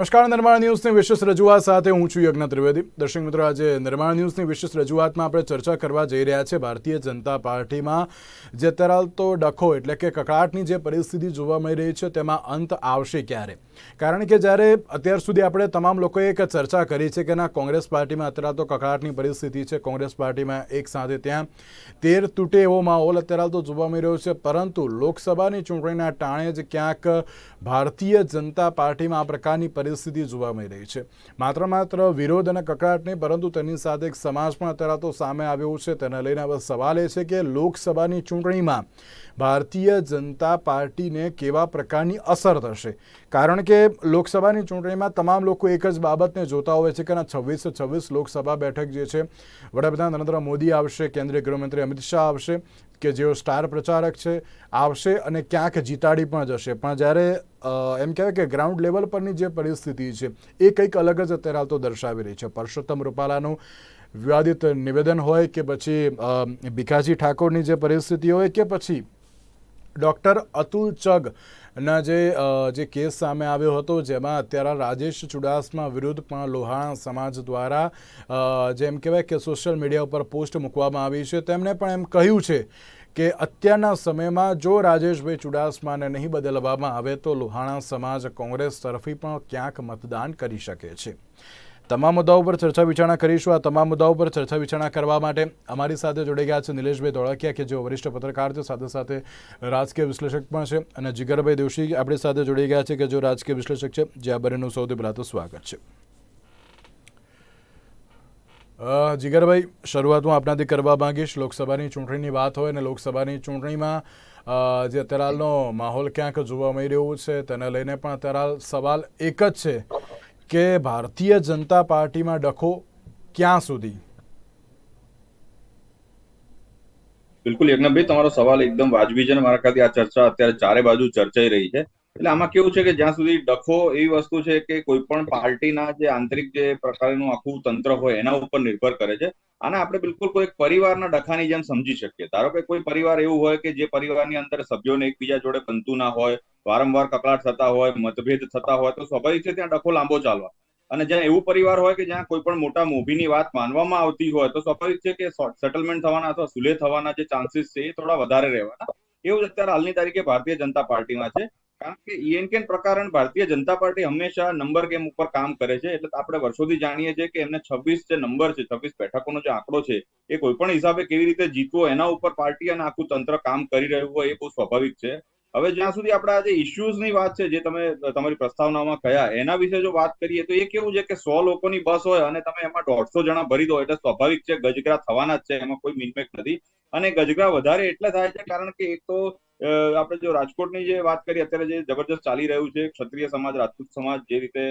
નમસ્કાર, નિર્માણ ન્યૂઝની વિશેષ રજૂઆત સાથે હું છું યજ્ઞ ત્રિવેદી. દર્શક મિત્રો, આજે નિર્માણ ન્યૂઝની વિશેષ રજૂઆતમાં આપણે ચર્ચા કરવા જઈ રહ્યા છે. ભારતીય જનતા પાર્ટીમાં જે તરાલતો ડખો એટલે કે કકળાટની જે પરિસ્થિતિ જોવા મળી રહી છે, તેમાં અંત આવશે ક્યારે? કારણ કે જ્યારે અત્યાર સુધી આપણે તમામ લોકોએ એક ચર્ચા કરી છે કે ના, કોંગ્રેસ પાર્ટીમાં અત્યારે તો કકળાટની પરિસ્થિતિ છે, કોંગ્રેસ પાર્ટીમાં એક સાથે ત્યાં તેર તૂટે એવો માહોલ અત્યારે તો જોવા મળી રહ્યો છે. પરંતુ લોકસભાની ચૂંટણીના ટાણે જ ક્યાંક ભારતીય જનતા પાર્ટીમાં આ પ્રકારની પરિસ્થિતિ જોવા મળી રહી છે. માત્ર માત્ર વિરોધ અને કકળાટ નહીં, પરંતુ તેની સાથે એક સમાજ પણ અત્યારે તો સામે આવ્યો છે. તેને લઈને હવે સવાલ એ છે કે લોકસભાની ચૂંટણીમાં ભારતીય જનતા પાર્ટીને કેવા પ્રકારની અસર થશે? કારણ કે લોકસભાની ચૂંટણીમાં તમામ લોકો એક જ બાબતને જોતા હોય છે કે ના છવ્વીસ છવ્વીસ લોકસભા બેઠક જે છે, વડાપ્રધાન નરેન્દ્ર મોદી આવશે, કેન્દ્રીય ગૃહમંત્રી અમિત શાહ આવશે કે જેઓ સ્ટાર પ્રચારક છે, આવશે અને ક્યાંક જીતાડી પણ જશે. પણ જ્યારે એમ કહેવાય કે ગ્રાઉન્ડ લેવલ પરની જે પરિસ્થિતિ છે, એ કંઈક અલગ જ અત્યારે હાલ તો દર્શાવી રહી છે. પરસોત્તમ રૂપાલાનું વિવાદિત નિવેદન હોય કે પછી ભીખાજી ઠાકોરની જે પરિસ્થિતિ હોય કે પછી, ડૉક્ટર અતુલ ચગ ના, જે જે કેસ સામે આવ્યો હતો, જેમાં અત્યારે રાજેશ ચુડાસમા વિરુદ્ધ પણ લોહાણા સમાજ દ્વારા જેમ કહેવાય કે સોશિયલ મીડિયા ઉપર પોસ્ટ મૂકવામાં આવી છે. તેમણે પણ એમ કહ્યું છે કે અત્યારના સમયમાં જો રાજેશભાઈ ચુડાસમાને નહીં બદલવામાં આવે તો લોહાણા સમાજ કોંગ્રેસ તરફી પણ ક્યાંક મતદાન કરી શકે છે. તમામ મુદ્દાઓ પર ચર્ચા વિચારણા કરીશું. આ તમામ મુદ્દાઓ પર ચર્ચા વિચારણા કરવા માટે અમારી સાથે જોડાઈ ગયા છે નિલેશભાઈ ધોળકિયા, કે જેઓ વરિષ્ઠ પત્રકાર છે. સાથે સાથે રાજકીય વિશ્લેષક પણ છે. અને જીગરભાઈ દોશી આપણી સાથે જોડાઈ ગયા છે, કે જેઓ રાજકીય વિશ્લેષક છે. જે આ બંનેનું સૌથી પહેલાં તો સ્વાગત છે. જીગરભાઈ, શરૂઆત હું આપનાથી કરવા માંગીશ. લોકસભાની ચૂંટણીની વાત હોય અને લોકસભાની ચૂંટણીમાં જે અત્યારે હાલનો માહોલ ક્યાંક જોવા મળી રહ્યો છે, તેને લઈને પણ અત્યારે સવાલ એક જ છે. કે ભારતીય જનતા પાર્ટીમાં ડખો ક્યાં સુધી? બિલકુલ યજ્ઞભાઈ તમારો સવાલ એકદમ વાજબી છે મારા ખાતે આ ચર્ચા અત્યારે ચારે બાજુ ચર્ચાઈ રહી છે. એટલે આમાં કેવું છે કે જ્યાં સુધી ડખો એવી વસ્તુ છે કે કોઈ પણ પાર્ટીના જે આંતરિક જે પ્રકારનું આખું તંત્ર હોય એના ઉપર નિર્ભર કરે છે. અને આપણે બિલકુલ કોઈ પરિવારના ડખાની જેમ સમજી શકીએ. ધારો કે કોઈ પરિવાર એવું હોય કે જે પરિવારની અંદર સભ્યોને એકબીજા જોડે બનતું ના હોય, વારંવાર કકળાટ થતા હોય, મતભેદ થતા હોય, તો સ્વાભાવિક છે ત્યાં ડખો લાંબો ચાલવા. અને જ્યાં એવું પરિવાર હોય કે જ્યાં કોઈ પણ મોટા મોભીની વાત માનવામાં આવતી હોય, તો સ્વાભાવિક છે કે સેટલમેન્ટ થવાના અથવા સુલે થવાના જે ચાન્સીસ છે એ થોડા વધારે રહેવાના. એવું અત્યારે હાલની તારીખે ભારતીય જનતા પાર્ટીમાં છે. કારણ કે ઈએનકેન પ્રકારણ ભારતીય જનતા પાર્ટી હંમેશા નંબર ગેમ ઉપર કામ કરે છે. એટલે આપણે વર્ષોથી જાણીએ છીએ કે એમને છવ્વીસ જે નંબર છે, છવ્વીસ બેઠકોનો જે આંકડો છે, એ કોઈ પણ હિસાબે કેવી રીતે જીતવો, એના ઉપર પાર્ટી અને આખું તંત્ર કામ કરી રહ્યું હોય એ બહુ સ્વાભાવિક છે. હવે જ્યાં સુધી આપણે આજે જે ઇસ્યુઝની વાત છે, જે તમે, તમારી પ્રસ્તાવનામાં કયા, એના વિશે જો વાત કરીએ તો એ કેવું છે કે સો લોકોની બસ હોય અને તમે એમાં દોઢસો જણા ભરી દો એટલે સ્વાભાવિક છે ગજગરા થવાના જ છે, એમાં કોઈ મિનમેક નથી. અને ગજગરા વધારે એટલે થાય છે કારણ કે એક તો આપણે જો રાજકોટની જે વાત કરીએ, અત્યારે જે જબરજસ્ત ચાલી રહ્યું છે, ક્ષત્રિય સમાજ, રાજપૂત સમાજ, જે રીતે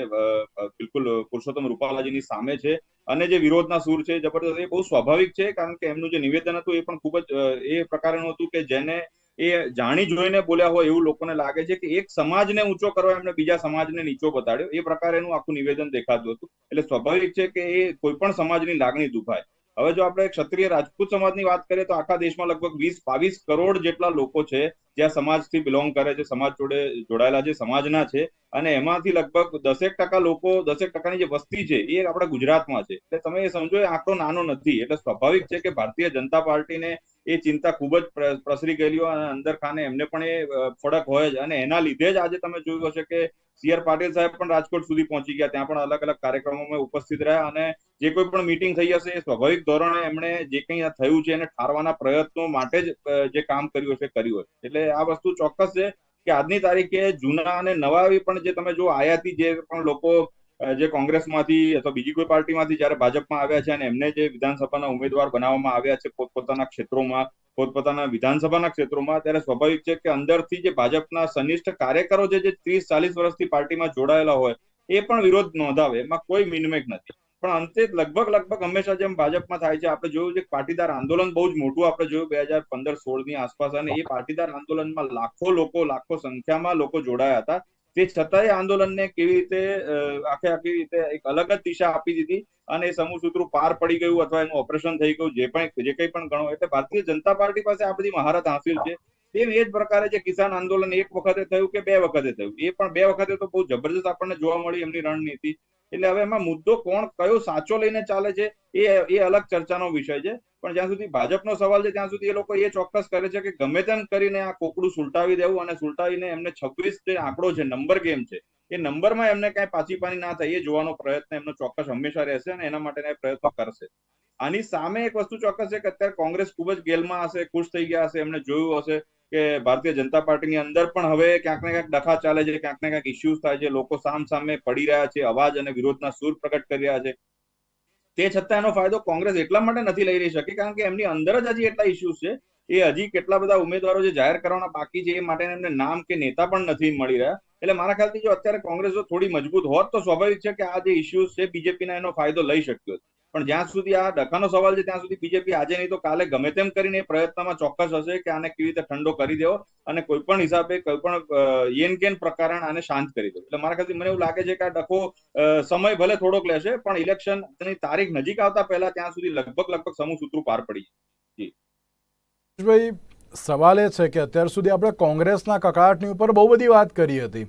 બિલકુલ પુરુષોત્તમ રૂપાલાજીની સામે છે, અને જે વિરોધના સૂર છે, જબરજસ્ત, એ બહુ સ્વાભાવિક છે, કારણ કે એમનું જે નિવેદન હતું એ પણ ખૂબ જ એ પ્રકારનું હતું કે જેને એ જાણી જોઈને બોલ્યા હોય એવું લોકોને લાગે છે કે એક સમાજને ઊંચો કરવા એમને બીજા સમાજને નીચો બતાડ્યો. એ પ્રકારેનું આખું નિવેદન દેખાતું હતું. એટલે સ્વાભાવિક છે કે એ કોઈ પણ સમાજની લાગણી દુભાય. હવે જો આપણે ક્ષત્રિય રાજપૂત સમાજની વાત કરીએ તો આખા દેશમાં લગભગ વીસ, બાવીસ કરોડ જેટલા લોકો છે જે આ સમાજથી બિલોંગ કરે છે, સમાજ જોડે જોડાયેલા છે, સમાજના છે અને એમાંથી લગભગ દસેક ટકા લોકો, દસેક ટકાની જે વસ્તી છે એ આપણા ગુજરાતમાં છે. એટલે તમે એ સમજો આંકડો નાનો નથી. એટલે સ્વાભાવિક છે કે ભારતીય જનતા પાર્ટીને એ ચિંતા ખૂબ જ પ્રસરી ગયેલી હોય અને અંદર ખાને એમને પણ એ ફડક હોય જ. અને એના લીધે જ આજે તમે જોયું હશે કે સી આર પાટીલ સાહેબ પણ રાજકોટ સુધી પહોંચી ગયા. ત્યાં પણ અલગ અલગ કાર્યક્રમોમાં ઉપસ્થિત રહ્યા અને જે કોઈ પણ મીટિંગ થઈ હશે એ સ્વાભાવિક ધોરણે એમણે જે કંઈ થયું છે એને ઠારવાના પ્રયત્નો માટે જ જે કામ કર્યું હશે કર્યું હશે. એટલે આ વસ્તુ ચોક્કસ છે કે આજની તારીખે જૂના અને નવા પણ જે તમે જો આયાતી જે પણ લોકો જે કોંગ્રેસમાંથી અથવા બીજી કોઈ પાર્ટીમાંથી જયારે ભાજપમાં આવ્યા છે અને એમને જે વિધાનસભાના ઉમેદવાર બનાવવામાં આવ્યા છે પોતપોતાના ક્ષેત્રોમાં, પોતપોતાના વિધાનસભાના ક્ષેત્રોમાં, ત્યારે સ્વાભાવિક છે કે અંદરથી જે ભાજપના સનિષ્ઠ કાર્યકરો છે જે ત્રીસ, ચાલીસ વર્ષથી પાર્ટીમાં જોડાયેલા હોય, એ પણ વિરોધ નોંધાવે. એમાં કોઈ મિનમેક નથી. પણ અંતે લગભગ લગભગ હંમેશા જેમ ભાજપમાં થાય છે, આપણે જોયું છે પાટીદાર આંદોલન બહુ જ મોટું આપણે જોયું બે હજાર પંદર સોળની આસપાસ. અને એ પાટીદાર આંદોલનમાં લાખો લોકો, લાખો સંખ્યામાં લોકો જોડાયા હતા. તે છતાંય આંદોલનને કેવી રીતે આખે આખી રીતે એક અલગ જ દિશા આપી દીધી અને એ સમૂહ સૂત્રો પાર પડી ગયું અથવા એનું ઓપરેશન થઈ ગયું, જે પણ, જે કંઈ પણ ગણો, એટલે ભારતીય જનતા પાર્ટી પાસે આ બધી મહારત હાંસિલ છે. તેમ એ જ પ્રકારે જે કિસાન આંદોલન એક વખતે થયું કે બે વખતે થયું? એ પણ બે વખતે તો બહુ જબરજસ્ત આપણને જોવા મળી એમની રણનીતિ. એટલે હવે એમાં મુદ્દો કોણ, કયો સાચો લઈને ચાલે છે, એ એ અલગ ચર્ચાનો વિષય છે. પણ જ્યાં સુધી ભાજપનો સવાલ છે, ત્યાં સુધી એ લોકો એ ચોક્કસ કરે છે કે ગમે તેમ કરીને આ કોકડું સુલટાવી દેવું અને સુલટાવીને એમને છવ્વીસ જે આંકડો છે, નંબર ગેમ છે, એ નંબરમાં એમને કઈ પાછી પાની ના થાય, એ જોવાનો પ્રયત્ન એમનો ચોક્કસ હંમેશા રહેશે અને એના માટેના એ પ્રયત્નો કરશે. આની સામે એક વસ્તુ ચોક્કસ છે કે અત્યારે કોંગ્રેસ ખૂબ જ ગેલમાં હશે, ખુશ થઈ ગયા હશે, એમને જોયું હશે. કે ભારતીય જનતા પાર્ટીની અંદર પણ હવે ક્યાંક ને ક્યાંક ડખા ચાલે છે, ક્યાંક ને ક્યાંક ઇસ્યુઝ થાય છે, લોકો સામ સામે પડી રહ્યા છે, અવાજ અને વિરોધના સૂર પ્રગટ કરી રહ્યા છે. તે છતાં એનો ફાયદો કોંગ્રેસ એટલા માટે નથી લઈ રહી શકે, કારણ કે એમની અંદર જ હજી એટલા ઇસ્યુઝ છે. એ હજી કેટલા બધા ઉમેદવારો જે જાહેર કરવાના બાકી છે, એ માટે એમને નામ કે નેતા પણ નથી મળી રહ્યા. એટલે મારા ખ્યાલથી જો અત્યારે કોંગ્રેસ થોડી મજબૂત હોત તો સ્વાભાવિક છે કે આ જે ઇસ્યુઝ છે બીજેપીના એનો ફાયદો લઈ શક્યો હોત. પણ જ્યાં સુધી આ ડખાનો સવાલ છે, ત્યાં સુધી બીજેપી આજે નહીં તો કાલે ગમે તેમ કરીને પ્રયત્નમાં ચોક્કસ હશે કે આને કેવી રીતે ઠંડો કરી દેવો અને કોઈ પણ હિસાબે કોઈ પણ યેન કેન પ્રકારે આને શાંત કરી દેવો. એટલે મારા ખાતે મને એવું લાગે છે કે આ ડખો સમય ભલે થોડોક લેશે, પણ ઇલેક્શનની તારીખ નજીક આવતા પહેલા ત્યાં સુધી લગભગ લગભગ સમૂહ સૂત્રો પાર પડી. ભાઈ સવાલ એ છે કે અત્યાર સુધી આપણે કોંગ્રેસના કકળાટની ઉપર બહુ બધી વાત કરી હતી.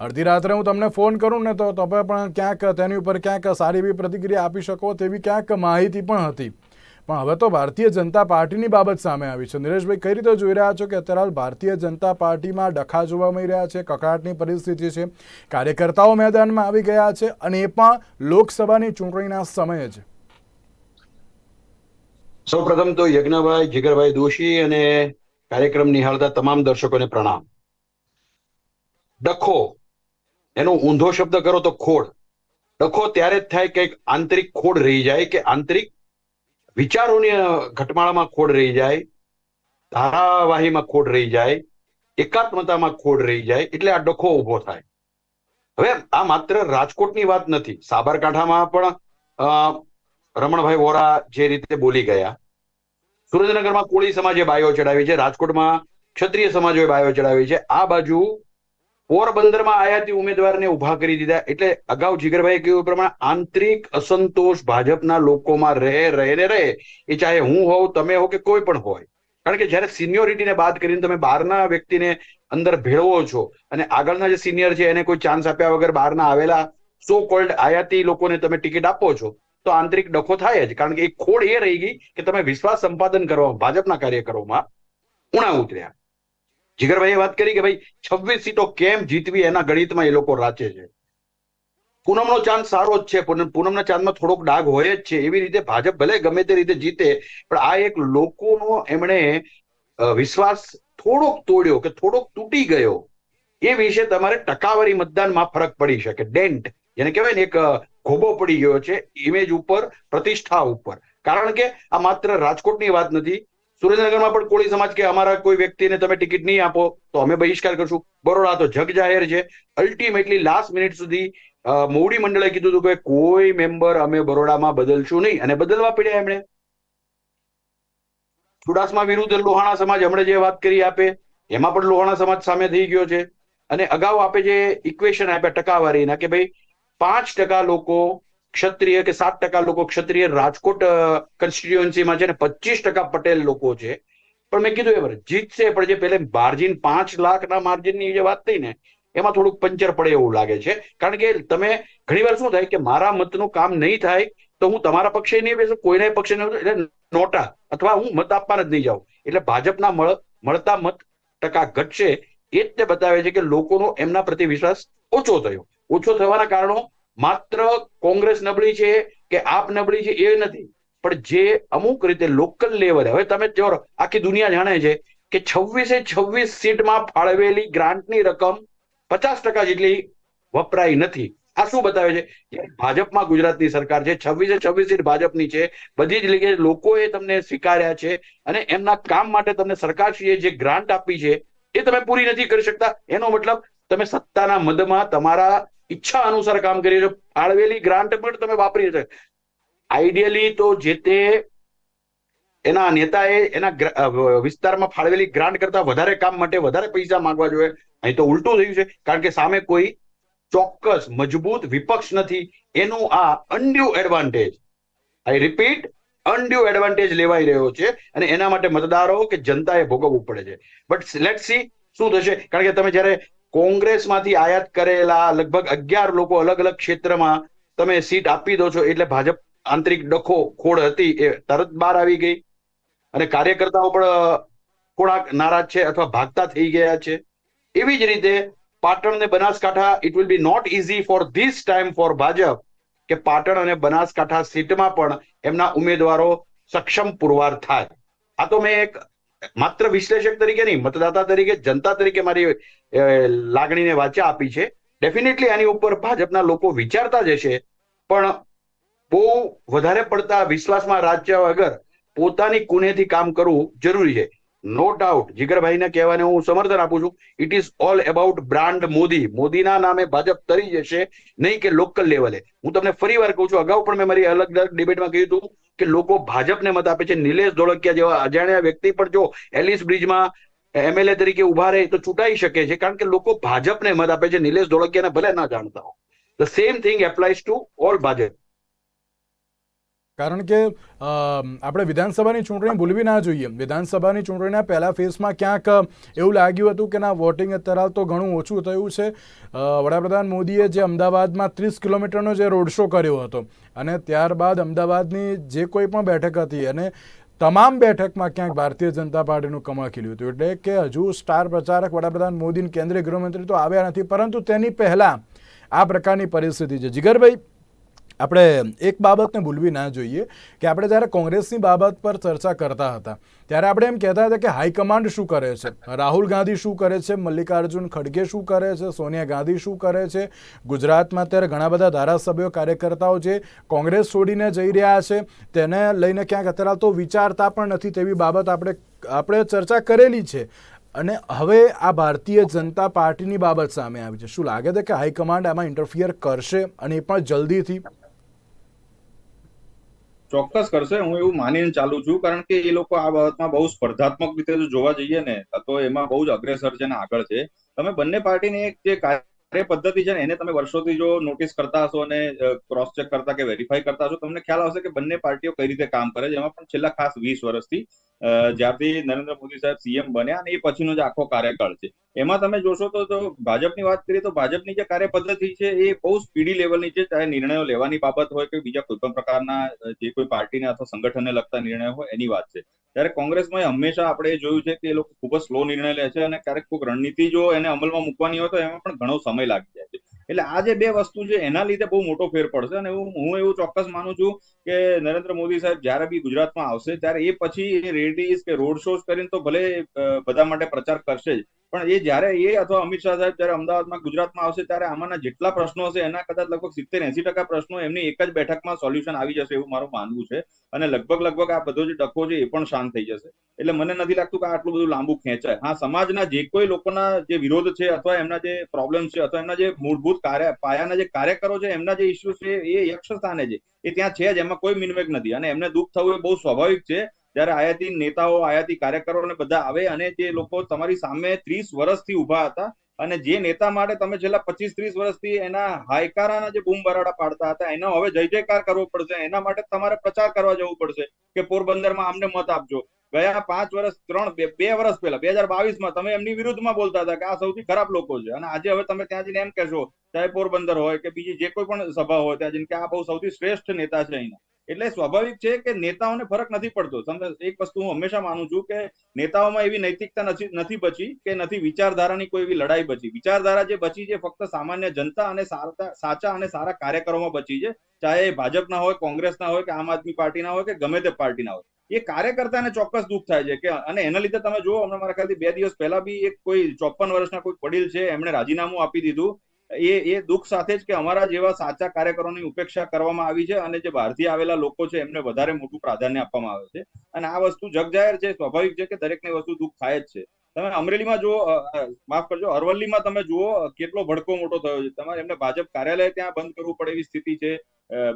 અડધી રાત્રે હું તમને ફોન કરું ને તો તમે પણ ક્યાંક તેની ઉપર ક્યાંક સારી એવી પ્રતિક્રિયા આપી શકો તેવી ક્યાંક માહિતી પણ હતી. પણ હવે તો ભારતીય જનતા પાર્ટીની બાબત સામે આવી છે. નિરેશભાઈ, કઈ રીતે જોઈ રહ્યા છો કે અત્યારે હાલ ભારતીય જનતા પાર્ટીમાં ડખા જોવા મળી રહ્યા છે કકડાટની પરિસ્થિતિ છે, કાર્યકર્તાઓ મેદાનમાં આવી ગયા છે અને એ પણ લોકસભાની ચૂંટણીના સમયે છે સૌ પ્રથમ તો યજ્ઞભાઈ, જીગરભાઈ દોશી અને કાર્યક્રમ નિહાળતા તમામ દર્શકોને પ્રણામ. ડખો એનો ઊંધો શબ્દ કરો તો ખોડ. ડખો ત્યારે જ થાય કે આંતરિક ખોડ રહી જાય કે આંતરિક વિચારોની ઘટમાળામાં ખોડ રહી જાય, ધારાવાહીમાં ખોડ રહી જાય, એકાત્મતામાં ખોડ રહી જાય, એટલે આ ડખો ઊભો થાય. હવે આ માત્ર રાજકોટની વાત નથી. સાબરકાંઠામાં પણ રમણભાઈ વોરા જે રીતે બોલી ગયા. સુરેન્દ્રનગરમાં કોળી સમાજે બાયો ચડાવી છે. રાજકોટમાં ક્ષત્રિય સમાજોએ બાયો ચડાવી છે. આ બાજુ પોરબંદરમાં આયાતી ઉમેદવારને ઊભા કરી દીધા. એટલે અગાઉ જીગરભાઈ કહ્યું પ્રમાણે આંતરિક અસંતોષ ભાજપના લોકોમાં રહે રહે ને રહે, એ ચાહે હું હોઉં, તમે હો કે કોઈ પણ હોય. કારણ કે જ્યારે સિનિયોરિટીને બાદ કરીને તમે બહારના વ્યક્તિને અંદર ભેળવો છો અને આગળના જે સિનિયર છે એને કોઈ ચાન્સ આપ્યા વગર બહારના આવેલા સો કોલ્ડ આયાતી લોકોને તમે ટિકિટ આપો છો, તો આંતરિક ડખો થાય જ. કારણ કે એક ખોડ એ રહી ગઈ કે તમે વિશ્વાસ સંપાદન કરવા, ભાજપના કાર્યકરોમાં ઉણા ઉતર્યા. જીગરભાઈએ વાત કરી કે ભાઈ, છવ્વીસ સીટો કેમ જીતવી એના ગણિતમાં એ લોકો રાચે છે. પૂનમનો ચાંદ સારો જ છે પૂનમના ચાંદમાં થોડોક ડાઘ હોય જ છે, એવી રીતે ભાજપ ભલે ગમે તે રીતે જીતે, પણ આ એક લોકોનો એમણે વિશ્વાસ થોડોક તોડ્યો કે થોડોક તૂટી ગયો, એ વિશે તમારે ટકાવારી મતદાનમાં ફરક પડી શકે. ડેન્ટ, જેને કહેવાય ને એક ખોબો પડી ગયો છે ઇમેજ ઉપર, પ્રતિષ્ઠા ઉપર. કારણ કે આ માત્ર રાજકોટની વાત નથી સુરેન્દ્રનગરમાં પણ કોળી સમાજ કે અમારા કોઈ વ્યક્તિને તમે ટિકિટ નહીં આપો, તો અમે બહિષ્કાર કરશું. બરોડા તો જગ જાહેર છે. અલ્ટિમેટલી લાસ્ટ મિનિટ સુધી મોવડી મંડળે કીધું હતું કે કોઈ મેમ્બર અમે બરોડામાં બદલશું નહીં અને બદલવા પડ્યા એમણે. ચુડાસમા વિરુદ્ધ લોહાણા સમાજ હમણાં જે વાત કરી આપે, એમાં પણ લોહાણા સમાજ સામે થઈ ગયો છે. અને અગાઉ આપે જે ઇક્વેશન આપ્યા ટકાવારીના કે ભાઈ, પાંચ ટકા લોકો ક્ષત્રિય કે સાત ટકા લોકો ક્ષત્રિય, રાજકોટ કન્સ્ટિટ્યુઅન્સીમાં છે ને પચીસ ટકા પટેલ લોકો છે. પણ મેં કીધું એવર જીતશે, પણ જે પેલે માર્જિન પાંચ લાખના માર્જિનની જે વાત થઈ ને, એમાં થોડુંક પંચર પડે એવું લાગે છે. કારણ કે તમે ઘણીવાર શું થાય કે મારા મતનું કામ નહીં થાય, તો હું તમારા પક્ષે નહીં બેસું, કોઈના પક્ષે નહીં એટલે નોટા, અથવા હું મત આપવાના જ નહીં જાઉં. એટલે ભાજપના મળ, મળતા મત ટકા ઘટશે, એ જ તે બતાવે છે કે લોકોનો એમના પ્રતિ વિશ્વાસ ઓછો થયો. ઓછો થવાના કારણો માત્ર કોંગ્રેસ નબળી છે કે આપ નબળી છે એ નથી. પણ જે અમુક રીતે લોકલ લેવલે હવે તમે જો આખી દુનિયા જાણે છે કે છવ્વીસે છવ્વીસ સીટમાં ફાળવેલી ગ્રાન્ટની રકમ પચાસ ટકા જેટલી વપરાઈ નથી. આ શું બતાવે છે? ભાજપમાં ગુજરાતની સરકાર છે, છવ્વીસે છવ્વીસ સીટ ભાજપની છે. બધી જ લીગે લોકોએ તમને સ્વીકાર્યા છે અને એમના કામ માટે તમને સરકારશ્રીએ જે ગ્રાન્ટ આપી છે એ તમે પૂરી નથી કરી શકતા. એનો મતલબ તમે સત્તાના મદમાં તમારા ઈચ્છા અનુસાર કામ કરી છો ફાળવેલી ગ્રાન્ટ પણ તમે વાપરી છે. આઈડિયલી તો જે તે એના નેતાએ એના વિસ્તારમાં ફાળવેલી ગ્રાન્ટ કરતા વધારે કામ માટે વધારે પૈસા માંગવા જોઈએ. અહીં તો ઉલટું થયું છે, કારણ કે સામે કોઈ ચોક્કસ મજબૂત વિપક્ષ નથી. એનું આ undue advantage I repeat undue advantage લેવાઈ રહ્યો છે અને એના માટે મતદારો કે જનતાએ ભોગવવું પડે છે. બટ લેટ સી શું થશે. કારણ કે તમે જ્યારે કોંગ્રેસમાંથી આયાત કરેલા લગભગ અગિયાર લોકો અલગ અલગ ક્ષેત્રમાં તમે સીટ આપી દો છો એટલે ભાજપ આંતરિક ડખો ખોડ હતી એ તરત બહાર આવી ગઈ. અને કાર્યકર્તાઓ પણ થોડાક નારાજ છે અથવા ભાગતા થઈ ગયા છે. એવી જ રીતે પાટણ અને Banaskantha it will be not easy for this time for Bhajap કે પાટણ અને બનાસકાંઠા સીટમાં પણ એમના ઉમેદવારો સક્ષમ પુરવાર થાય. આ તો મેં એક માત્ર વિશ્લેષક તરીકે નહીં, મતદાતા તરીકે, જનતા તરીકે મારી લાગણીને વાચા આપી છે. ડેફિનેટલી આની ઉપર ભાજપના લોકો વિચારતા જ હશે, પણ બહુ વધારે પડતા વિશ્વાસમાં રાજ્ય વગર પોતાની કુનેથી કામ કરવું જરૂરી છે. નો ડાઉટ જીગરભાઈને કહેવાને હું સમર્થન આપું છું. It is all about brand Modi. મોદીના નામે ભાજપ તરી જશે, નહીં કે લોકલ લેવલે હું તમને ફરી વાર કહું છું, અગાઉ પણ મેં મારી અલગ અલગ ડિબેટમાં કહ્યું હતું કે લોકો ભાજપને મત આપે છે. નિલેશ ધોળકિયા જેવા અજાણ્યા વ્યક્તિ પણ જો એલિસ બ્રિજમાં એમએલએ તરીકે ઊભા રહે તો ચૂંટાઈ શકે છે. કારણ કે લોકો ભાજપને મત આપે છે. નિલેશ ધોળકિયાને ભલે ના જાણતા હો the same thing applies to all Bhajap. કારણ કે આપણે વિધાનસભાની ચૂંટણી ભૂલવી ના જોઈએ. વિધાનસભાની ચૂંટણીના પહેલા ફેઝમાં ક્યાંક એવું લાગ્યું હતું કે ના, વોટિંગ અત્યારે તો ઘણું ઓછું થયું છે. વડાપ્રધાન મોદીએ જે અમદાવાદમાં ત્રીસ કિલોમીટરનો જે રોડ શો કર્યો હતો અને ત્યારબાદ અમદાવાદની જે કોઈ પણ બેઠક હતી અને તમામ બેઠકમાં ક્યાંક ભારતીય જનતા પાર્ટીનું કમળ ખીલ્યું હતું. એટલે કે હજુ સ્ટાર પ્રચારક વડાપ્રધાન મોદી કેન્દ્રીય ગૃહમંત્રી તો આવ્યા નથી, પરંતુ તેની પહેલાં આ પ્રકારની પરિસ્થિતિ છે. જીગરભાઈ આપણે એક બાબતને ભૂલવી ના જોઈએ કે આપણે જ્યારે કોંગ્રેસની બાબત પર ચર્ચા કરતા હતા, ત્યારે આપણે એમ કહેતા હતા કે હાઈકમાન્ડ શું કરે છે? રાહુલ ગાંધી શું કરે છે? મલ્લિકાર્જુન ખડગે શું કરે છે? સોનિયા ગાંધી શું કરે છે? ગુજરાતમાં અત્યારે ઘણા બધા ધારાસભ્યો, કાર્યકર્તાઓ જે કોંગ્રેસ છોડીને જઈ રહ્યા છે, તેને લઈને ક્યાંક અત્યારે તો વિચારતા પણ નથી તેવી બાબત આપણે આપણે ચર્ચા કરેલી છે. અને હવે આ ભારતીય જનતા પાર્ટીની બાબત સામે આવી છે. શું લાગે છે કે હાઈકમાન્ડ આમાં ઇન્ટરફિયર કરશે અને એ પણ જલ્દીથી? ચોક્કસ કરશે, હું એવું માનીને ચાલુ છું, કારણ કે એ લોકો આ બાબતમાં બહુ સ્પર્ધાત્મક રીતે જોવા જઈએ ને તો એમાં બહુ જ અગ્રેસર છે ને આગળ છે. તમે બંને પાર્ટીની એક જે કાર્ય પદ્ધતિ છે ને, એને તમે વર્ષોથી જો નોટિસ કરતા હશો અને ક્રોસ ચેક કરતા કે વેરીફાઈ કરતા હશો, તમને ખ્યાલ આવશે કે બંને પાર્ટીઓ કઈ રીતે કામ કરે છે. એમાં પણ છેલ્લા ખાસ વીસ વર્ષથી જ્યારથી નરેન્દ્ર મોદી સાહેબ સીએમ બન્યા અને એ પછીનો જે આખો કાર્યકાળ છે. એમાં તમે જોશો તો ભાજપની વાત કરીએ તો ભાજપની જે કાર્ય પદ્ધતિ છે એ બહુ સ્પીડી લેવલની છે, ચાહે નિર્ણયો લેવાની બાબત હોય કે બીજા કોઈ પણ પ્રકારના જે કોઈ પાર્ટીને અથવા સંગઠનને લગતા નિર્ણયો હોય એની વાત છે. ત્યારે કોંગ્રેસમાં હંમેશા આપણે જોયું છે કે એ લોકો ખૂબ જ સ્લો નિર્ણય લે છે અને ક્યારેક કોઈક રણનીતિ જો એને અમલમાં મૂકવાની હોય તો એમાં પણ ઘણો સમય લાગી જાય છે. એટલે આ જે બે વસ્તુ છે, એના લીધે બહુ મોટો ફેર પડશે અને હું એવું ચોક્કસ માનું છું કે નરેન્દ્ર મોદી સાહેબ જ્યારે બી ગુજરાતમાં આવશે, ત્યારે એ પછી રેલીઝ કે રોડ શોઝ કરીને તો ભલે બધા માટે પ્રચાર કરશે જ. પણ એ જ્યારે એ અથવા અમિત શાહ સાહેબ જ્યારે અમદાવાદમાં ગુજરાતમાં આવશે, ત્યારે આમાંના જેટલા પ્રશ્નો હશે, એના કદાચ લગભગ સિત્તેર, એસી ટકા પ્રશ્નો એમની એક જ બેઠકમાં સોલ્યુશન આવી જશે એવું મારું માનવું છે. અને લગભગ લગભગ આ બધો જે ડખો છે એ પણ શાંત થઈ જશે. એટલે મને નથી લાગતું કે આટલું બધું લાંબુ ખેંચાય. હા, સમાજના જે કોઈ લોકોના જે વિરોધ છે, અથવા એમના જે પ્રોબ્લેમ છે, અથવા એમના જે મૂળભૂત કાર્ય, પાયાના જે કાર્યકરો છે, એમના જે ઇસ્યુ છે, એ યક્ષ છે. એ ત્યાં છે જ, એમાં કોઈ મિનમેક નથી. અને એમને દુઃખ થવું એ બહુ સ્વાભાવિક છે. જ્યારે આયાતી નેતાઓ, આયાતી કાર્યકરો ને બધા આવે અને જે લોકો તમારી સામે ત્રીસ વર્ષથી ઊભા હતા અને જે નેતા માટે તમે છેલ્લા પચીસ ત્રીસ વર્ષથી એના હાયકારાના જે બૂમ બરાડા પાડતા હતા, એનો હવે જય જયકાર કરવો પડશે. એના માટે તમારે પ્રચાર કરવા જવું પડશે કે પોરબંદરમાં અમને મત આપજો. ગયા પાંચ વર્ષ, ત્રણ, બે વર્ષ પહેલા, બે હજાર બાવીસમાં તમે એમની વિરુદ્ધમાં બોલતા હતા કે આ સૌથી ખરાબ લોકો છે. અને આજે હવે તમે ત્યાં જઈને એમ કહેશો, ચાહે પોરબંદર હોય કે બીજી જે કોઈ પણ સભા હોય ત્યાં જઈને કે આ બહુ સૌથી શ્રેષ્ઠ નેતા છે અહીંના. એટલે સ્વાભાવિક છે કે નેતાઓને ફરક નથી પડતો. એક વસ્તુ હું હંમેશા માનું છું કે નેતાઓમાં એવી નૈતિકતા નથી નથી બચી કે નથી વિચારધારાની કોઈ એવી લડાઈ બચી. વિચારધારા જે બચી છે ફક્ત સામાન્ય જનતા અને સાચા અને સારા કાર્યકરોમાં બચી છે. ચાહે એ ભાજપના હોય, કોંગ્રેસના હોય કે આમ આદમી પાર્ટીના હોય કે ગમે તે પાર્ટીના હોય. એ કાર્યકર્તાને ચોક્કસ દુઃખ થાય છે કે અને એના લીધે તમે જુઓ, હમણાં મારા ખ્યાલથી બે દિવસ પહેલા બી એક કોઈ ચોપન વર્ષના કોઈ વડીલ છે, એમણે રાજીનામું આપી દીધું. એ એ દુઃખ સાથે જ કે અમારા જેવા સાચા કાર્યકરોની ઉપેક્ષા કરવામાં આવી છે અને જે બહારથી આવેલા લોકો છે, એમને વધારે મોટું પ્રાધાન્ય આપવામાં આવે છે. અને આ વસ્તુ જગજાહેર છે, સ્વાભાવિક છે કે દરેકને વસ્તુ દુઃખ થાય જ છે. તમે અમરેલીમાં જુઓ માફ કરજો, અરવલ્લીમાં તમે જુઓ કેટલો ભડકો મોટો થયો છે. તમારે એમને ભાજપ કાર્યાલય ત્યાં બંધ કરવું પડે એવી સ્થિતિ છે.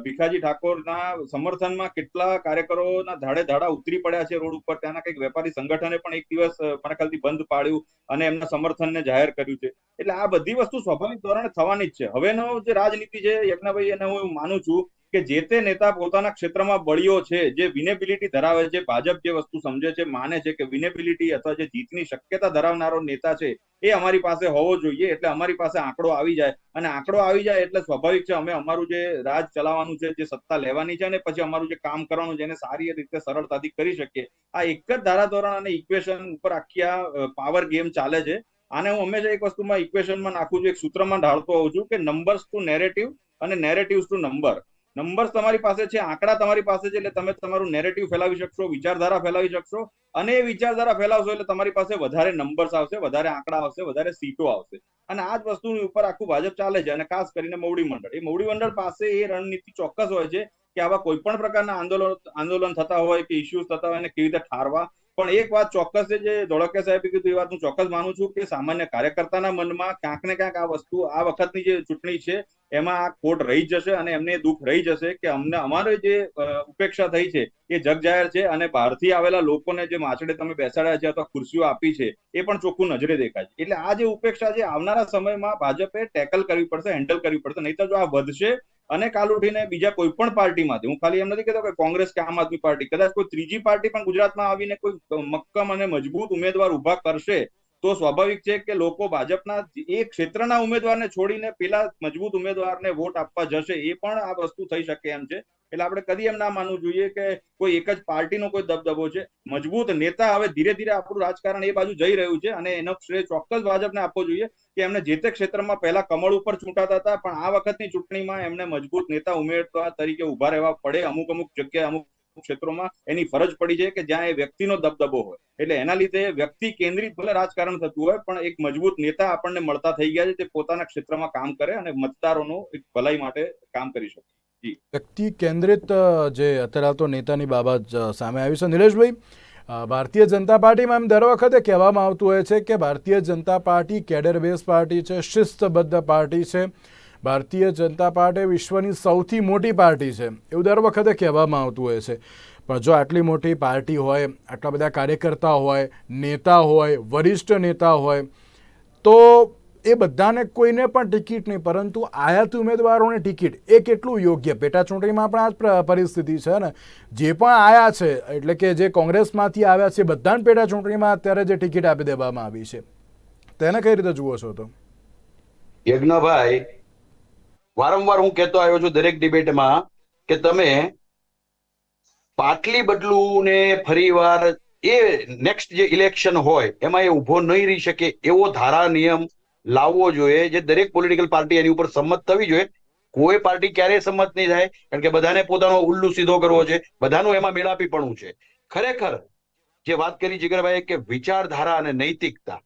ભીખાજી ઠાકોરના સમર્થનમાં કેટલા કાર્યકરોના ધાડે ધાડા ઉતરી પડ્યા છે રોડ ઉપર. ત્યાંના કંઈક વેપારી સંગઠને પણ એક દિવસ મારા બંધ પાડ્યું અને એમના સમર્થનને જાહેર કર્યું છે. એટલે આ બધી વસ્તુ સ્વાભાવિક ધોરણે થવાની જ છે. હવેનો જે રાજનીતિ છે યજ્ઞભાઈ, એને હું માનું છું કે જે તે નેતા પોતાના ક્ષેત્રમાં બળીઓ છે, જે વિનેબિલિટી ધરાવે છે, ભાજપ જે વસ્તુ સમજે છે, માને છે કે વિનેબિલિટી અથવા જે જીતની શક્યતા ધરાવનારો નેતા છે, એ અમારી પાસે હોવો જોઈએ, એટલે અમારી પાસે આંકડો આવી જાય. અને આંકડો આવી જાય એટલે સ્વાભાવિક છે, અમે અમારું જે રાજ ચલાવવાનું છે, જે સત્તા લેવાની છે અને પછી અમારું જે કામ કરવાનું છે, એને સારી રીતે સરળતાથી કરી શકીએ. આ એક જ ધારાધોરણ અને ઇક્વેશન ઉપર આખી આ પાવર ગેમ ચાલે છે. આને હું હંમેશા એક વસ્તુમાં ઇક્વેશનમાં નાખું છું, એક સૂત્રમાં ઢાળતો હોઉં છું કે નંબર્સ ટુ નેરેટિવ અને નેરેટિવ્સ ટુ નંબર નંબર્સ તમારી પાસે છે, આંકડા તમારી પાસે છે, એટલે તમે તમારું નેરેટિવ ફેલાવી શકશો, વિચારધારા ફેલાવી શકશો. અને એ વિચારધારા ફેલાવશો એટલે તમારી પાસે વધારે નંબર્સ આવશે, વધારે આંકડા આવશે, વધારે સીટો આવશે. અને આ જ વસ્તુની ઉપર આખું ભાજપ ચાલે છે અને ખાસ કરીને મોવડી મંડળ. એ મોવડી મંડળ પાસે એ રણનીતિ ચોક્કસ હોય છે કે આવા કોઈ પણ પ્રકારના આંદોલન આંદોલન થતા હોય, કે ઇસ્યુઝ થતા હોય એને કેવી રીતે ઠારવા. પણ એક વાત ચોક્કસ છે જે ધોળકે સાહેબે કીધું, એ વાત હું ચોક્કસ માનું છું કે સામાન્ય કાર્યકર્તાના મનમાં ક્યાંક ને ક્યાંક આ વસ્તુ, આ વખતની જે ચૂંટણી છે એમાં આ ખોટ રહી જશે અને એમને દુઃખ રહી જશે કે અમને અમારે જે ઉપેક્ષા થઈ છે એ જગ જાહેર છે અને બહારથી આવેલા લોકોને જે માછડે તમે બેસાડ્યા છે અથવા ખુરશીઓ આપી છે એ પણ ચોખ્ખું નજરે દેખાય છે. એટલે આ જે ઉપેક્ષા છે આવનારા સમયમાં ભાજપે ટેકલ કરવી પડશે, હેન્ડલ કરવી પડશે, નહીં તો જો આ વધશે અને કાલ ઉઠીને બીજા કોઈ પણ પાર્ટીમાંથી, હું ખાલી એમ નથી કહેતો કે કોંગ્રેસ કે આમ આદમી પાર્ટી, કદાચ કોઈ ત્રીજી પાર્ટી પણ ગુજરાતમાં આવીને કોઈ મક્કમ અને મજબૂત ઉમેદવાર ઊભા કરશે તો સ્વાભાવિક છે કે લોકો ભાજપના એ ક્ષેત્રના ઉમેદવારને છોડીને પેલા મજબૂત ઉમેદવારને વોટ આપવા જશે, એ પણ આ વસ્તુ થઈ શકે એમ છે. એટલે આપણે કદી એમ ના માનવું જોઈએ કે કોઈ એક જ પાર્ટીનો કોઈ દબદબો છે. મજબૂત નેતા હવે ધીરે ધીરે આપણું રાજકારણ એ બાજુ જઈ રહ્યું છે અને એનો શ્રેય ચોક્કસ ભાજપને આપવો જોઈએ કે એમને જે તે ક્ષેત્રમાં પહેલા કમળ ઉપર ચૂંટાતા હતા, પણ આ વખતની ચૂંટણીમાં એમને મજબૂત નેતા ઉમેદવાર તરીકે ઊભા રહેવા પડે. અમુક અમુક જગ્યાએ અમુક ક્ષેત્રોમાં એની ફરજ પડી છે કે જ્યાં એ વ્યક્તિનો દબદબો હોય. એટલે એના લીધે વ્યક્તિ કેન્દ્રિત ભલે રાજકારણ થતું હોય, પણ એક મજબૂત નેતા આપણને મળતા થઈ ગયા છે તે પોતાના ક્ષેત્રમાં કામ કરે અને મતદારોનો એક ભલાઈ માટે કામ કરી શકે. વ્યક્તિ કેન્દ્રિત જે અત્યારે તો નેતાની બાબત સામે આવી છે નિલેશભાઈ ભારતીય જનતા પાર્ટીમાં એમ દર વખતે કહેવામાં આવતું હોય છે કે Bharatiya Janata Party, cadre base party છે, શિસ્તબદ્ધ પાર્ટી છે ભારતીય જનતા પાર્ટી વિશ્વની સૌથી મોટી પાર્ટી છે. એવું દર વખતે કહેવામાં આવતું હોય છે. પણ જો આટલી મોટી પાર્ટી હોય, આટલા બધા કાર્યકર્તા હોય, નેતા હોય, વરિષ્ઠ નેતા હોય, તો એ બધાને કોઈને પણ ટિકિટ નહીં. પરંતુ આયાત ઉમેદવારોને ટિકિટ એ કેટલું યોગ્ય? પેટા ચૂંટણીમાં પણ આ પરિસ્થિતિ છે ને. જે પણ આયા છે, એટલે કે જે કોંગ્રેસમાંથી આવ્યા છે, બધાને પેટા ચૂંટણીમાં અત્યારે જે ટિકિટ આપી દેવામાં આવી છે. તેને કઈ રીતે જુઓ છો તો? યજ્ઞભાઈ વારંવાર હું કહેતો આવ્યો છું દરેક ડિબેટમાં કે તમે પાટલી બદલું ને ફરીવાર એ નેક્સ્ટ જે ઇલેક્શન હોય, એમાં એ ઊભો નહીં રહી શકે એવો ધારા નિયમ લાવવો જોઈએ જે દરેક પોલિટિકલ પાર્ટી એની ઉપર સંમત થવી જોઈએ. કોઈ પાર્ટી ક્યારેય સંમત નહીં થાય, કારણ કે બધાને પોતાનો ઉલ્લુ સીધો કરવો છે, બધાનું એમાં મેળાપીપણું છે. ખરેખર જે વાત કરી જીગરભાઈ કે વિચારધારા અને નૈતિકતા.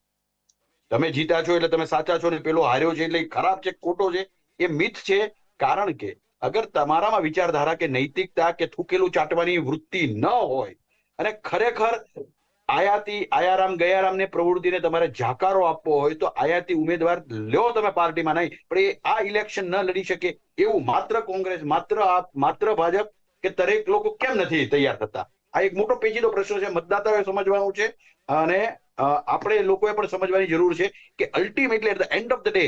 તમે જીતા છો એટલે તમે સાચા છો ને પેલો હાર્યો છે એટલે ખરાબ છે, ખોટો છે એ મિથ છે કારણ કે અગર તમારામાં વિચારધારા કે નૈતિકતા કે થૂકેલું ચાટવાની વૃત્તિ ન હોય અને ખરેખર આયાતી આયારામ ગયારામને પ્રવૃત્તિને તમારે જાકારો આપવો હોય તો આયાતી ઉમેદવાર લ્યો તમે પાર્ટીમાં નહીં. પણ એ આ ઇલેક્શન ન લડી શકે એવું માત્ર કોંગ્રેસ, માત્ર આપ, માત્ર ભાજપ કે દરેક લોકો કેમ નથી તૈયાર થતા? આ એક મોટો પેચીદો પ્રશ્ન છે. મતદાતાઓએ સમજવાનું છે અને આપણે લોકોએ પણ સમજવાની જરૂર છે કે ultimately at the end of the day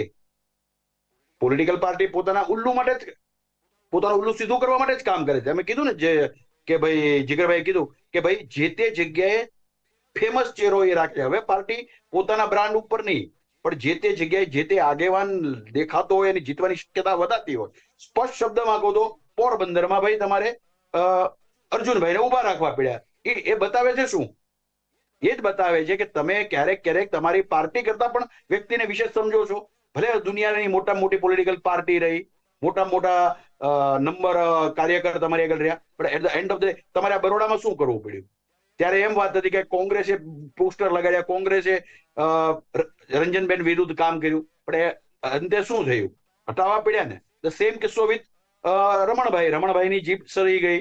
political party પોતાના ઉલ્લુ માટે જ પોતાનું ઉલ્લુ સીધું કરવા માટે જ કામ કરે છે. અમે કીધું ને જે કે ભાઈ જીગરભાઈ કીધું કે ભાઈ જે તે જગ્યાએ ફેમસ ચહેરો એ રાખે. હવે પાર્ટી પોતાના બ્રાન્ડ ઉપર નહીં, પણ જે તે જગ્યાએ જે તે આગેવાન દેખાતો હોય એની જીતવાની શક્યતા વધારતી હોય. સ્પષ્ટ શબ્દમાં માંગો તો પોરબંદરમાં ભાઈ તમારે અર્જુનભાઈને ઊભા રાખવા પડ્યા. એ એ બતાવે છે શું? એ જ બતાવે છે કે તમે ક્યારેક ક્યારેક તમારી પાર્ટી કરતા પણ વ્યક્તિને વિશેષ સમજો છો. ભલે દુનિયાની મોટા મોટી પોલિટિકલ પાર્ટી રહી, મોટા મોટા નંબર કાર્યકર તમારી આગળ રહ્યા. પણ at the end of the તમારે આ બરોડામાં શું કરવું પડ્યું? ત્યારે એમ વાત હતી કે કોંગ્રેસે પોસ્ટર લગાડ્યા, કોંગ્રેસે રંજનબેન વિરુદ્ધ કામ કર્યું. પણ અંતે શું થયું? હટાવવા પડ્યા ને. ધ સેમ કિસ્સો વિથ રમણભાઈ. રમણભાઈની જીપ સરી ગઈ.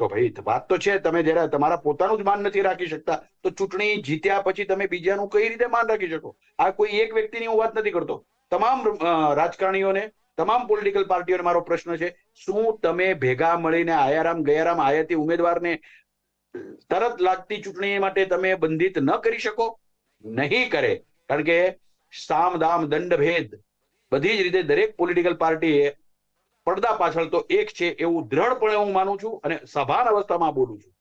તો ભાઈ વાત તો છે, તમે જયારે તમારા પોતાનું જ માન નથી રાખી શકતા, તો ચૂંટણી જીત્યા પછી તમે બીજાનું કઈ રીતે માન રાખી શકો? આ કોઈ એક વ્યક્તિની હું વાત નથી કરતો. તમામ રાજકારણીઓને, તમામ પોલિટિકલ પાર્ટીઓને મારો પ્રશ્ન છે, શું તમે ભેગા મળીને આયારામ, ગયારામ, આયાતી ઉમેદવારને તરત લાગતી ચૂંટણી માટે તમે બંધિત ન કરી શકો? નહીં કરે. કારણ કે સામ દામ દંડ ભેદ બધી જ રીતે દરેક પોલિટિકલ પાર્ટીએ પડદા પાછળ તો એક છે એવું દ્રઢપણે હું માનું છું અને સભાન અવસ્થામાં બોલું છું.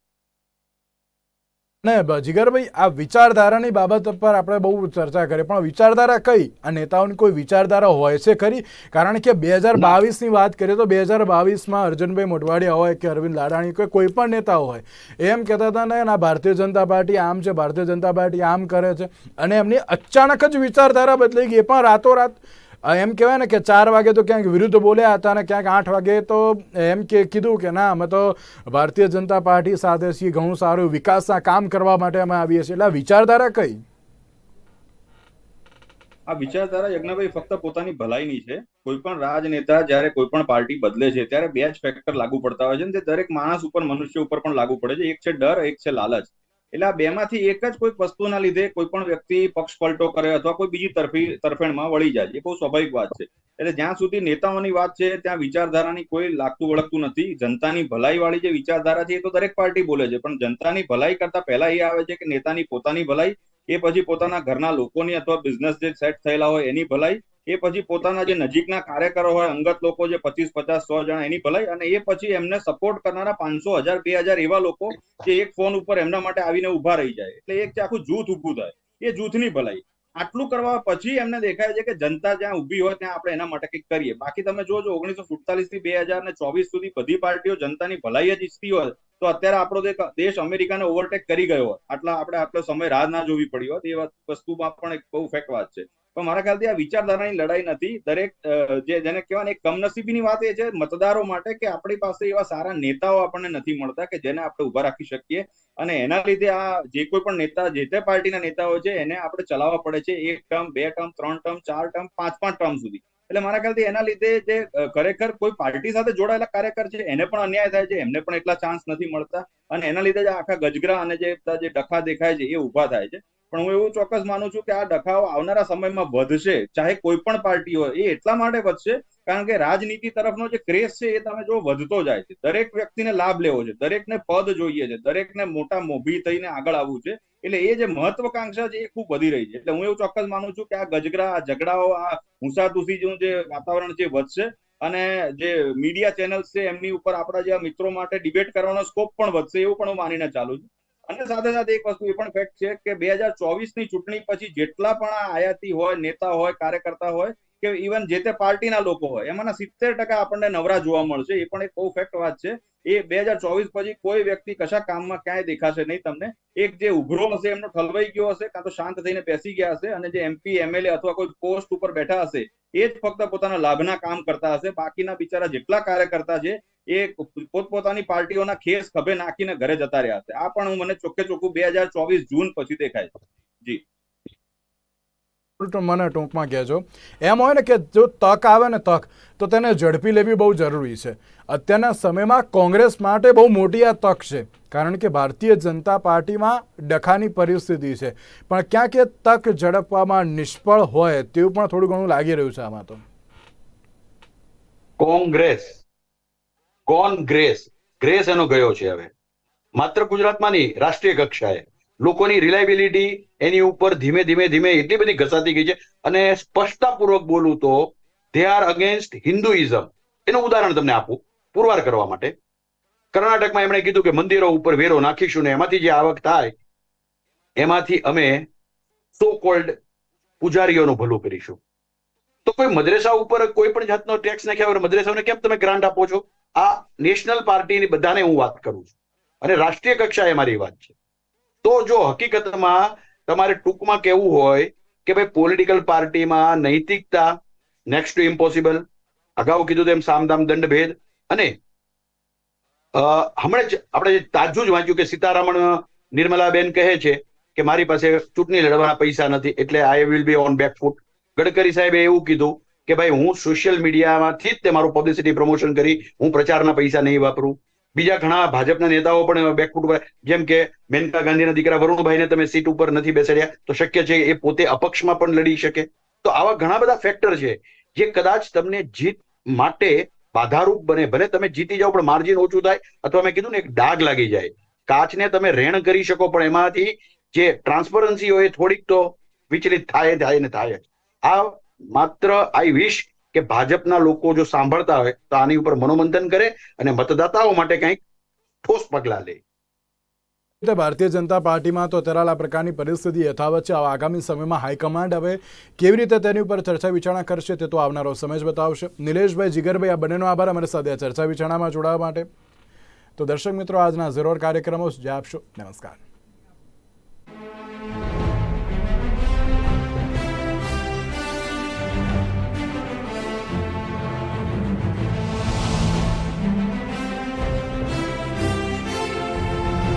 ને જીગરભાઈ આ વિચારધારાની બાબત પર આપણે બહુ ચર્ચા કરી પણ વિચારધારા કઈ? આ નેતાઓની કોઈ વિચારધારા હોય છે ખરી? કારણ કે બે હજાર બાવીસની વાત કરીએ તો બે હજાર બાવીસમાં અર્જુનભાઈ મોઢવાડિયા હોય કે અરવિંદ લાડાણી કે કોઈ પણ નેતા હોય એમ કહેતા હતા ને આ ભારતીય જનતા પાર્ટી આમ છે ભારતીય જનતા પાર્ટી આમ કરે છે. અને એમની અચાનક જ વિચારધારા બદલાઈ ગઈ. એ પણ રાતોરાત એમ કહેવાય ને કે ચાર વાગે તો ક્યાંક વિરુદ્ધ બોલ્યા હતા અને ક્યાંક આઠ વાગે તો એમ કે કીધું કે ના, અમે તો ભારતીય જનતા પાર્ટી સાથે છીએ, ઘણું સારું, વિકાસના કામ કરવા માટે અમે આવીએ છીએ. એટલે વિચારધારા કઈ? આ વિચારધારા યજ્ઞભાઈ ફક્ત પોતાની ભલાઈની છે. કોઈ પણ રાજનેતા જ્યારે કોઈ પણ પાર્ટી બદલે છે, ત્યારે બે જ ફેક્ટર લાગુ પડતા હોય છે તે દરેક માણસ ઉપર, મનુષ્ય ઉપર પણ લાગુ પડે છે. એક છે ડર, એક છે લાલચ. એટલે આ બેમાંથી એક જ કોઈક વસ્તુના લીધે કોઈ પણ વ્યક્તિ પક્ષ પલટો કરે અથવા કોઈ બીજી તરફી, તરફેણમાં વળી જાય એ બહુ સ્વાભાવિક વાત છે. એટલે જ્યાં સુધી નેતાઓની વાત છે, ત્યાં વિચારધારાની કોઈ લાગતું વળગતું નથી. જનતાની ભલાઈ વાળી જે વિચારધારા છે, એ તો દરેક પાર્ટી બોલે છે. પણ જનતાની ભલાઈ કરતા પહેલા એ આવે છે કે નેતાની પોતાની ભલાઈ, એ પછી પોતાના ઘરના લોકોની અથવા બિઝનેસ જે સેટ થયેલા હોય એની ભલાઈ એ પછી પોતાના જે નજીકના કાર્યકરો હોય, અંગત લોકો જે પચીસ, પચાસ, સો જણા, એની ભલાઈ અને એ પછી એમને સપોર્ટ કરનારા પાંચસો હજાર, બે હજાર એવા લોકો જે એક ફોન ઉપર એમના માટે આવીને ઊભા રહી જાય. એટલે એક આખું જૂથ ઉભું થાય, એ જૂથની ભલાઈ. આટલું કરવા પછી એમને દેખાય છે કે જનતા જ્યાં ઊભી હોય ત્યાં આપણે એના માટે કંઈક કરીએ. બાકી તમે જોજો, ઓગણીસો સુડતાલીસથી બે હજાર ને ચોવીસ સુધી બધી પાર્ટીઓ જનતાની ભલાઈ જ ઈચ્છતી હોય તો અત્યારે આપણો દેશ અમેરિકાને ઓવરટેક કરી ગયો હોત આટલા આપણે આટલો સમય રાહ ના જોવી પડી હોત એ વસ્તુમાં પણ એક બહુ ફેક્ટ વાત છે. પણ મારા ખ્યાલથી આ વિચારધારાની લડાઈ નથી. દરેક જે જેને કહેવાય એક કમનસીબીની વાત એ છે મતદારો માટે કે આપણી પાસે એવા સારા નેતાઓ આપણને નથી મળતા કે જેને આપણે ઊભા રાખી શકીએ. અને એના લીધે આ જે કોઈ પણ નેતા, જે તે પાર્ટીના નેતાઓ છે એને આપણે ચલાવવા પડે છે. એક ટર્મ, બે ટર્મ, ત્રણ ટર્મ, ચાર ટર્મ, પાંચ પાંચ ટર્મ સુધી. એટલે મારા ખ્યાલથી એના લીધે જે ખરેખર કોઈ પાર્ટી સાથે જોડાયેલા કાર્યકર છે, એને પણ અન્યાય થાય છે, એમને પણ એટલા ચાન્સ નથી મળતા. અને એના લીધે જ આખા ગજગરા અને જે જે ડખા દેખાય છે, એ ઊભા થાય છે. પણ હું એવું ચોક્કસ માનું છું કે આ ડખાઓ આવનારા સમયમાં વધશે, ચાહે કોઈ પણ પાર્ટી હોય. એ એટલા માટે વધશે, કારણ કે રાજનીતિ તરફનો જે ક્રેઝ છે એ તમે જો વધતો જાય છે. દરેક વ્યક્તિને લાભ લેવો છે, દરેકને પદ જોઈએ છે, દરેકને મોટા મોભી થઈને આગળ આવવું છે. એટલે એ જે મહત્વકાંક્ષા છે એ ખૂબ વધી રહી છે. એટલે હું એવું ચોક્કસ માનું છું કે આ ગજગરા, આ ઝઘડાઓ, આ હુંસાતુસી જેવું જે વાતાવરણ છે વધશે. અને જે મીડિયા ચેનલ્સ છે એમની ઉપર આપણા જેવા મિત્રો માટે ડિબેટ કરવાનો સ્કોપ પણ વધશે, એવું પણ હું માનીને ચાલુ છું. અને સાથે સાથે એક વસ્તુ એ પણ ફેક્ટ છે કે બે હજાર ચોવીસની ચૂંટણી પછી જેટલા પણ આયાતી હોય, નેતા હોય, કાર્યકર્તા હોય કે ઇવન જે તે પાર્ટીના લોકો હોય, એમાંના સિત્તેર ટકા આપણને નવરા જોવા મળશે, એ પણ એક બહુ ફેક્ટ વાત છે. એ બે હજાર ચોવીસ પછી કોઈ વ્યક્તિ કશા કામમાં ક્યાંય દેખાશે નહીં તમને. એક જે ઉભરો હશે, એમનો ઠલવાઈ ગયો હશે, કાં તો શાંત થઈને બેસી ગયા હશે, અને જે એમપી એમએલએ અથવા કોઈ પોસ્ટ ઉપર બેઠા હશે, એ જ ફક્ત પોતાના લાભના કામ કરતા હશે. બાકીના બિચારા જેટલા કાર્યકર્તા છે, એ પોતપોતાની પાર્ટીઓના ખેસ ખભે નાખીને ઘરે જતા રહ્યા હશે આ પણ હું મને ચોખ્ખે ચોખ્ખું બે હજાર ચોવીસ જૂન પછી દેખાય છે. જી. મને ટૂંકમાં કહેજો. એમ હોય ને કે જો તક આવે ને તક, તો તેને ઝડપી લેવી બહુ જરૂરી છે. અત્યારના સમયમાં કોંગ્રેસ માટે બહુ મોટી આ તક છે, કારણ કે ભારતીય જનતા પાર્ટીમાં ડખાની પરિસ્થિતિ છે. પણ ક્યાંક એ તક ઝડપવામાં નિષ્ફળ હોય તેવું પણ થોડું ઘણું લાગી રહ્યું છે આમાં તો. કોંગ્રેસ. કોંગ્રેસ. ગ્રેસ એનો ગયો છે હવે. માત્ર ગુજરાતમાં નહીં, રાષ્ટ્રીય કક્ષાએ. લોકોની રિલાયબિલિટી એની ઉપર ધીમે ધીમે ધીમે એટલી બધી ઘસાતી ગઈ છે. અને સ્પષ્ટતાપૂર્વક બોલું તો ધે આર અગેન્સ્ટ હિન્દુઇઝમ એનું ઉદાહરણ તમને આપું, પુરવાર કરવા માટે. કર્ણાટકમાં એમણે કીધું કે મંદિરો ઉપર વેરો નાખીશું ને એમાંથી જે આવક થાય, એમાંથી અમે સો કોલ્ડ પૂજારીઓનું ભલું કરીશું. તો કોઈ મદ્રેસા ઉપર કોઈ પણ જાતનો ટેક્સ નાખ્યા વગર મદ્રેસાઓને કેમ તમે ગ્રાન્ટ આપો છો? આ નેશનલ પાર્ટીની બધાને હું વાત કરું છું. અને રાષ્ટ્રીય કક્ષાએ મારી વાત છે. તો જો હકીકતમાં તમારે ટૂંકમાં કેવું હોય કે ભાઈ પોલિટિકલ પાર્ટીમાં નૈતિકતા નેક્સ્ટ ટુ ઇમ્પોસિબલ અગાઉ કીધું તેમ સામદામ દંડ ભેદ અને હમણાં જ આપણે જે તાજું જ વાંચ્યું કે સીતારામણ નિર્મલાબેન કહે છે કે મારી પાસે ચૂંટણી લડવાના પૈસા નથી એટલે I will be on back foot Gadkari સાહેબે એવું કીધું કે ભાઈ હું સોશિયલ મીડિયામાંથી જ તે મારું પબ્લિસિટી પ્રમોશન કરી હું પ્રચારના પૈસા નહીં વાપરું. બીજા ઘણા ભાજપના નેતાઓ પણ બેકફૂટ ઉપર જેમ કે મેનકા ગાંધીના દીકરા વરુણભાઈને તમે સીટ ઉપર નથી બેસાડ્યા, તો શક્ય છે એ પોતે અપક્ષમાં પણ લડી શકે. તો આવા ઘણા બધા ફેક્ટર છે, જે કદાચ તમને જીત માટે બાધારૂપ બને. ભલે તમે જીતી જાઓ, પણ માર્જિન ઓછું થાય, અથવા મેં કીધું ને એક ડાઘ લાગી જાય. કાચને તમે રેણ કરી શકો, પણ એમાંથી જે ટ્રાન્સપરન્સી હોય થોડીક તો વિચલિત થાય થાય ને થાય આ માત્ર આઈ વિશ કે ભાજપના લોકો જો સાંભળતા હોય તો આની ઉપર મનોમંથન કરે અને મતદાતાઓ માટે કંઈક ઠોસ પગલાં લે. રીતે ભારતીય જનતા પાર્ટીમાં તો અત્યારે આ પ્રકારની પરિસ્થિતિ યથાવત છે. આગામી સમયમાં હાઈકમાન્ડ હવે કેવી રીતે તેની ઉપર ચર્ચા વિચારણા કરશે તે તો આવનારો સમય બતાવશે. નિલેશભાઈ જીગરભાઈ, આ બંનેનો આભાર. અમારી સાથે ચર્ચા વિચારણામાં જોડાવા માટે. તો દર્શક મિત્રો, આજના ઝરોર કાર્યક્રમો જે આપશો નમસ્કાર.